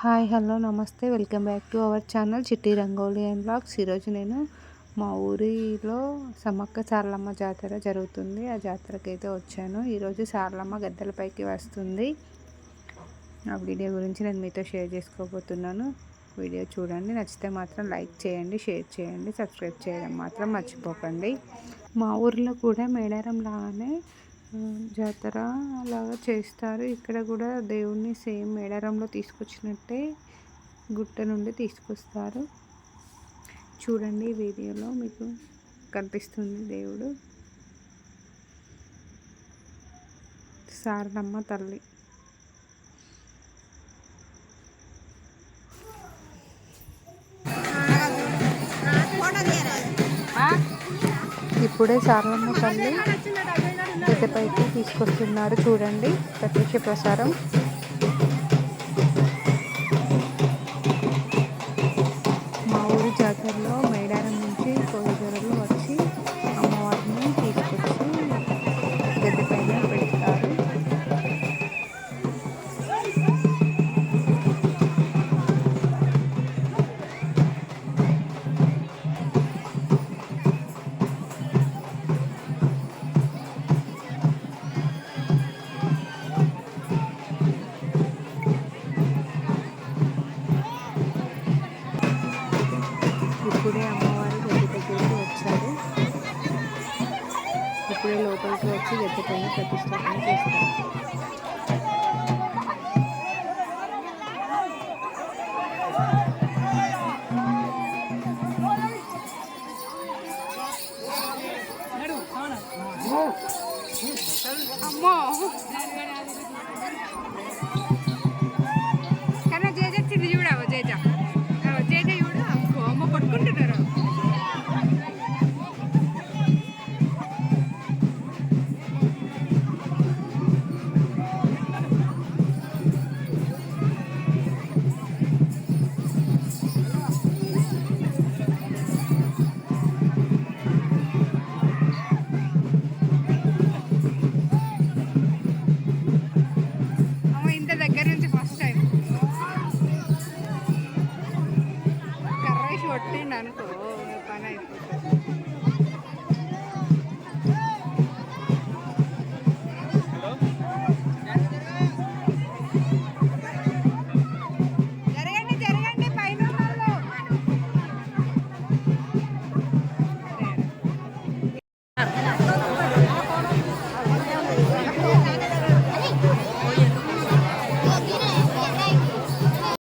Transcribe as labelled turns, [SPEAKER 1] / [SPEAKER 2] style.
[SPEAKER 1] Hi hello నమస్తే. Welcome back to our channel Chitti Rangoli and blogs. ఈరోజు నేను మా ఊరిలో సమ్మక్క సారలమ్మ జాతర జరుగుతుంది. ఆ జాతరకి అయితే వచ్చాను. ఈరోజు సారలమ్మ గద్దెలపైకి వస్తుంది. ఆ వీడియో గురించి నేను మీతో షేర్ చేసుకోబోతున్నాను. వీడియో చూడండి. నచ్చితే మాత్రం లైక్ చేయండి షేర్ చేయండి సబ్స్క్రైబ్ చేయడం మాత్రం మర్చిపోకండి. మా ఊరిలో కూడా మేడారం లాగానే జాతర లాగా చేస్తారు. ఇక్కడ కూడా దేవుణ్ణి సేమ్ మేడారంలో తీసుకొచ్చినట్టే గుట్ట నుండి తీసుకొస్తారు. చూడండి వీడియోలో మీకు కనిపిస్తుంది దేవుడు. సారనమ్మ తల్లి. ఇప్పుడే సారలమ్మ తల్లి గద్దెపైకి తీసుకొస్తున్నారు. చూడండి ప్రత్యక్ష ప్రసారం. ఇప్పుడే అమ్మవారు గద్దె వచ్చారు. ఇప్పుడే లోపలికి వచ్చి గద్దె పైన ప్రతిష్టాపన చేస్తారు. అమ్మ! ಕೊಟ್ಟು ನನಗೂ ಪಾನ ಇತ್ತು.